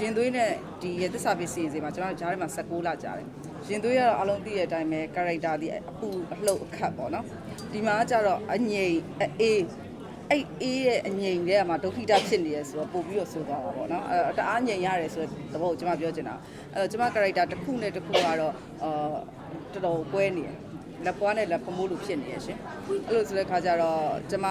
ရင်သွေးနဲ့ဒီရဲ့သစ္စာပစ္စည်းစီမှာကျွန်တော်တို့ဂျားထဲမှာ16လကြာတယ်ရင်သွေးကတော့အလုံးသိတဲ့အတိုင်းပဲ character ဒီအပူအလှုပ်အခတ်ပေါ့နော်ဒီမှာကျတော့အငိမ်အေးအဲ့အေးရဲ့အငိမ်တွေကမှဒုက္ခိတဖြစ်နေရဆိုတော့ပို့ပြီးတော့ဆိုသွားတာပေါ့နော်အဲတအားငိမ်ရတယ်ဆိုတဲ့သဘောကိုကျွန်မပြောချင်တာအဲတော့ကျွန်မ character တစ်ခုနဲ့တစ်ခုကတော့အာတော်တော်ကွဲနေတယ် လက်ပွားနဲ့လက်ဖမိုးလိုဖြစ်နေရရှင်အဲ့လိုဆိုတဲ့ခါကျတော့ကျွန်မ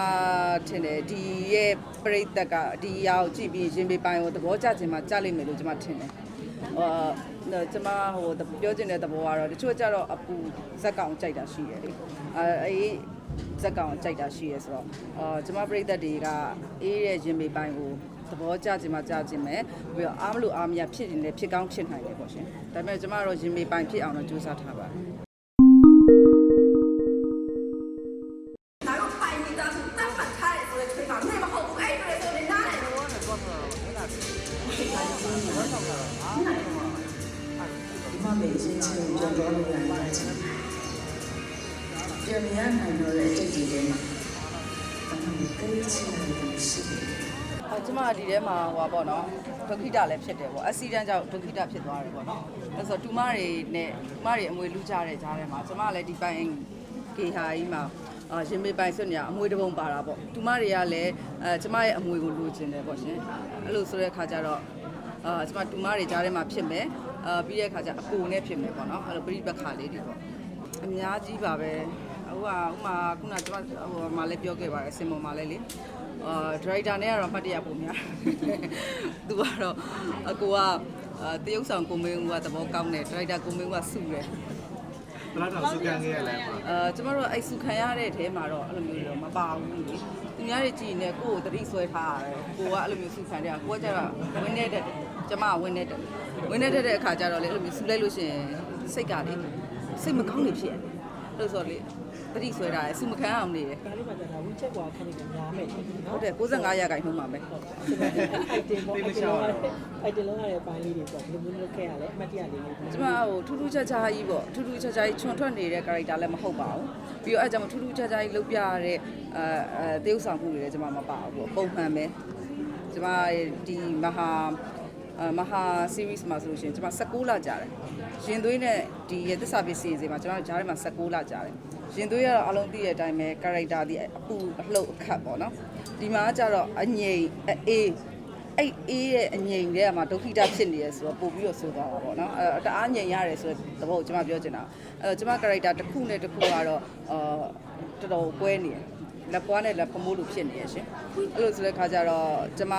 ထင်တယ်ဒီရဲ့ပြိသက်ကဒီအရာကိုကြည့်ပြီးရင်ပေပိုင်းကိုသဘောကျခြင်းမှာကြားလိမ့်မယ်လို့ကျွန်မထင်တယ်ဟိုကျွန်မဟိုပြောချင်တဲ့သဘောကတော့တချို့ကျတော့အပူဇက်ကောင်ကြိုက်တာရှိတယ်လေအဲအေးဇက်ကောင်ကြိုက်တာရှိရဲဆိုတော့အာကျွန်မပြိသက်တွေကအေးရဲ့ရင်ပေပိုင်းကိုသဘောကျခြင်းမှာကြားခြင်းပဲပြီးတော့အားမလို့အားမရဖြစ်နေတယ်ဖြစ်ကောင်းဖြစ်နိုင်တယ်ပေါ့ရှင်ဒါပေမဲ့ကျွန်မတို့ရင်ပေပိုင်းဖြစ်အောင်တော့ကြိုးစားထားပါတယ် ဒီမှာမေးချင်းချင်းကြော်ကြော်လို့ရတယ်ချင်းပြန်ရနိုင်တော့တဲ့အတိတ်တွေထဲမှာအမှန်ကိန်းချင်တယ်ရှိတယ်အဲကျမဒီထဲမှာဟိုပါပေါ့နော်ဒုက္ခိတလည်းဖြစ်တယ်ပေါ့အက်ဆီဒန့်ကြောင့်ဒုက္ခိတဖြစ်သွားတယ်ပေါ့နော်အဲဆိုတူမတွေနဲ့တူမတွေအမွေလူကြတဲ့ကြားထဲမှာကျမလည်းဒီပိုင်းကေဟာကြီးမှာအာ ရင်မေးပိုင်ဆွနေအမွေတစ်ပုံပါတာပေါ့တူမတွေကလည်းအဲကျမရဲ့အမွေကိုလိုချင်တယ်ပေါ့ရှင်အဲ့လိုဆိုတဲ့ခါကျတော့အာကျမတူမတွေကြားထဲမှာဖြစ်မယ်အာပြီးတဲ့ခါကျအကိုနဲ့ဖြစ်မယ်ပေါ့နော်အဲ့လိုပြိပက္ခလေးတွေပေါ့အများကြီးပါပဲဟိုကဥမာခုနကျမဟိုမှာလည်းပြောခဲ့ပါတယ်စင်ပေါ်မှာလည်းလေအာဒရိုက်တာနဲ့ကတော့မှတ်တရပုံများသူကတော့အကိုကအာတရုပ်ဆောင်ကိုမင်းဦးကသဘောကောင်းတယ်ဒရိုက်တာကိုမင်းဦးကစုတယ် ဘယ်တော့စုကန်ခဲ့ရလဲပါအဲကျမတို့အဲ့စုခံရတဲ့ထဲမှာတော့အဲ့လိုမျိုးတော့မပါဘူးလေသူများတွေကြည်နေကိုယ့်ကိုတတိဆွဲထားရတယ်ကိုကအဲ့လိုမျိုးစုခံတယ်ကိုကကျတော့ဝင်းနေတဲ့ကျမကဝင်းနေတဲ့ဝင်းနေတဲ့အခါကျတော့လေအဲ့လိုမျိုးစုလိုက်လို့ရှိရင်စိတ်ကလေစိတ်မကောင်းနေဖြစ်ရတယ်အဲ့ လိုဆိုလေတတိဆွဲထားတယ်စုမခံအောင်နေတယ်ဒါလေးမှကျတော့ဝင်းချက်ကွာခဏကများမယ်ဟုတ်တယ်65ရာခိုင်နှုန်းပါပဲအိုက်တင်ပေါ့အိုက်တင်လုံးအိုက်တင်လုံးရတဲ့ပိုင်းလေးတွေပေါ့ဘယ်လိုမျိုးလုပ်ခဲ့ရလဲအမှတ်တရလေးလေးကျမဟိုထူးထူးခြားခြားကြီးပေါ့ထူးထူးခြားခြားကြီးခြုံထွက်နေတဲ့ character လည်းမဟုတ်ပါဘူးပြီးတော့အဲ့ကြောင့်ထူးထူးခြားခြားကြီးလုပ်ပြရတဲ့အဲအဲတေးဥဆောင်မှုတွေလည်းကျမမပါဘူးပေါ့ပုံမှန်ပဲကျမဒီမဟာအ မဟာ series မှာဆိုလို့ရှိရင်ကျမ16လကြာတယ်ရင်သွေးနဲ့ဒီရဲ့သစ္စာပစ္စည်းစီမှာကျမတို့ဂျားထဲမှာ16လကြာတယ်ရင်သွေးကတော့အလုံးသိတဲ့အတိုင်းပဲ character ဒီအပူအလှုပ်အခတ်ပေါ့နော်ဒီမှာကျတော့အငိမ်အေး အဲ့အေးရဲ့အငိမ်တွေကမှဒုက္ခိတဖြစ်နေရဆိုတော့ပို့ပြီးတော့ဆိုသွားတာပေါ့နော်အဲတအားငိမ်ရတယ်ဆိုတဲ့သဘောကိုကျွန်မပြောချင်တာအဲတော့ကျွန်မ character တစ်ခုနဲ့တစ်ခုကတော့အာတော်တော်ကွဲနေတယ်လက်ပွားနဲ့လက်ဖမိုးလိုဖြစ်နေရရှင်အဲ့လိုဆိုတဲ့ခါကျတော့ကျွန်မ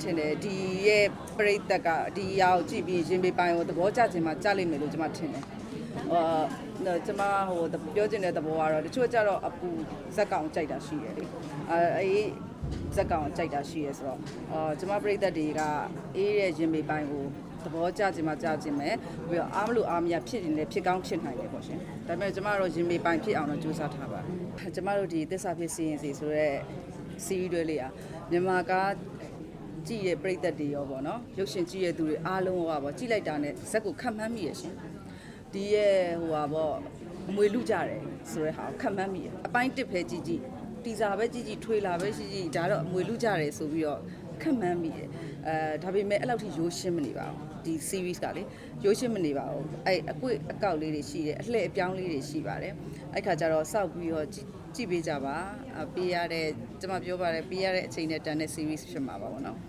ထင်တယ်ဒီရဲ့ပြိသက်ကဒီအရာကိုကြည့်ပြီးရင်ပေပိုင်းကိုသဘောကျခြင်းမှာကြားလိမ့်မယ်လို့ကျွန်မထင်တယ်အာကျွန်မဟိုပြောချင်တဲ့သဘောကတော့တချို့ကျတော့အပူဇက်ကောင်ကြိုက်တာရှိတယ်လေအဲအေး ဇက်ကောင်ကြိုက်တာရှိရဲဆိုတော့အာကျမပြိသက်တွေကအေးတဲ့ရင်မေပိုင်းကိုသဘောကျခြင်းမှကြားခြင်းပဲပြီးတော့အားမလို့အားမရဖြစ်နေတယ်ဖြစ်ကောင်းဖြစ်နိုင်တယ်ပေါ့ရှင်ဒါပေမဲ့ကျမတို့ရင်မေပိုင်းဖြစ်အောင်တော့ကြိုးစားထားပါတယ်ကျမတို့ဒီသစ္စာဖြစ်စီရင်စီဆိုတော့စီးရီးတွေလေးอ่ะမြန်မာကားကြည့်ရဲ့ပြိသက်တွေရောပေါ့နော်ရုပ်ရှင်ကြည့်ရဲ့သူတွေအားလုံးကပေါ့ကြည့်လိုက်တာနဲ့ဇက်ကိုခတ်မှန်းမိရရှင်ဒီရဲ့ဟိုပါပေါ့အမွေလူကြတယ်ဆိုတဲ့ဟာကိုခတ်မှန်းမိရအပိုင်းတစ်ဖဲကြည့်ကြည့် တီစာပဲကြည့်ကြည့်ထွေလာပဲရှိကြည့်ဒါတော့အမွေလူကြတယ်ဆိုပြီးတော့ခက်မှန်းမိတယ်အဲဒါပေမဲ့အဲ့လောက်ထိရိုးရှင်းမနေပါဘူးဒီ series ကလေရိုးရှင်းမနေပါဘူးအဲ့အကွေအကောက်လေးတွေရှိတယ်အလှည့်အပြောင်းလေးတွေရှိပါတယ်အဲ့ခါကျတော့စောက်ပြီးတော့ကြည့်ကြည့်ပေးကြပါအပေးရတဲ့ကျွန်မပြောပါတယ်ပေးရတဲ့အချိန်နဲ့တန်တဲ့ series ဖြစ်မှာပါဘောနော်